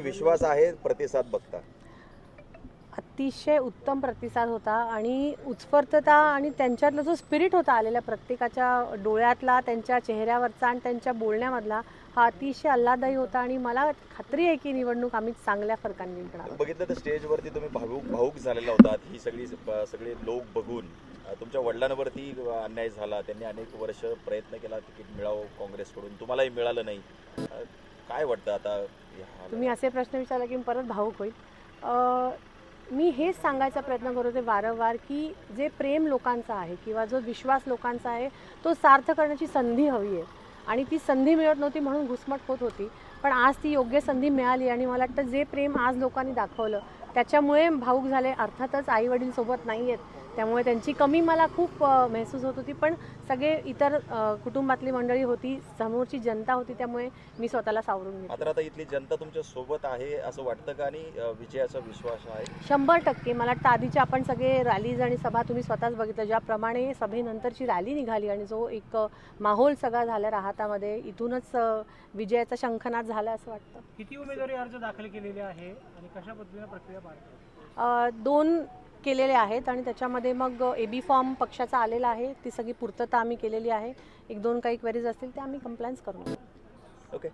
विश्वास आहे प्रतिसाद बघता अतिशय उत्तम प्रतिसाद होता आणि उत्स्फूर्तता आणि त्यांच्यातला जो स्पिरिट होता आलेल्या प्रत्येकाच्या डोळ्यातला त्यांच्या चेहऱ्यावरचा आणि त्यांच्या बोलण्यामधला हा अतिशय आल्हादायी होता आणि मला खात्री आहे की निवडणूक आम्ही चांगल्या फरकाने जिंकणार बघितलं तर स्टेजवरती तुम्ही भावूक भाऊक झालेला होतात ही सगळी सगळे लोक बघून तुमच्या वडिलांवरती अन्याय झाला. त्यांनी अनेक वर्ष प्रयत्न केला तिकीट मिळावं काँग्रेसकडून. तुम्हालाही मिळालं नाही. काय वाटतं आता? तुम्ही असे प्रश्न विचारला की मी परत भावूक होईल. मी हेच सांगायचा प्रयत्न करत होते वारंवार की जे प्रेम लोकांचा आहे किंवा जो विश्वास लोकांचा आहे तो सार्थ करण्याची संधी हवी आहे. आणि ती संधी मिळत नव्हती म्हणून घुसमट होत होती. पण आज ती योग्य संधी मिळाली आणि मला वाटतं जे प्रेम आज लोकांनी दाखवलं त्याच्यामुळे भाऊक झाले. अर्थातच आई वडील सोबत नाही आहेत त्यामुळे त्यांची कमी मला खूप महसूस होत होती. पण सगळे इतर कुटुंबातली मंडळी होती. समोरची जनता होती. त्यामुळे मी स्वतःला सावरून घेतलं. मात्र आता इथली जनता तुमच्यासोबत आहे असं वाटतं का? आणि विजयाचा विश्वास आहे? शंभर टक्के. मला वाटतं आधीचे आपण सगळे रॅलीज आणि सभा तुम्ही स्वतःच बघितलं. ज्याप्रमाणे सभेनंतरची रॅली निघाली आणि जो एक माहोल सगळा झाला राहतामध्ये इथूनच विजयाचा शंखनाद झाला असं वाटतं. किती उमेदवारी अर्ज दाखल केलेले आहे? आणि कशा पद्धतीने प्रक्रिया दोन केलेले आहेत आणि त्याच्यामध्ये मग ए बी फॉर्म पक्षाचा आलेला आहे. ती सगळी पूर्तता आम्ही केलेली आहे. एक दोन काही क्वेरीज असतील त्या आम्ही कंप्लायन्स करू ओके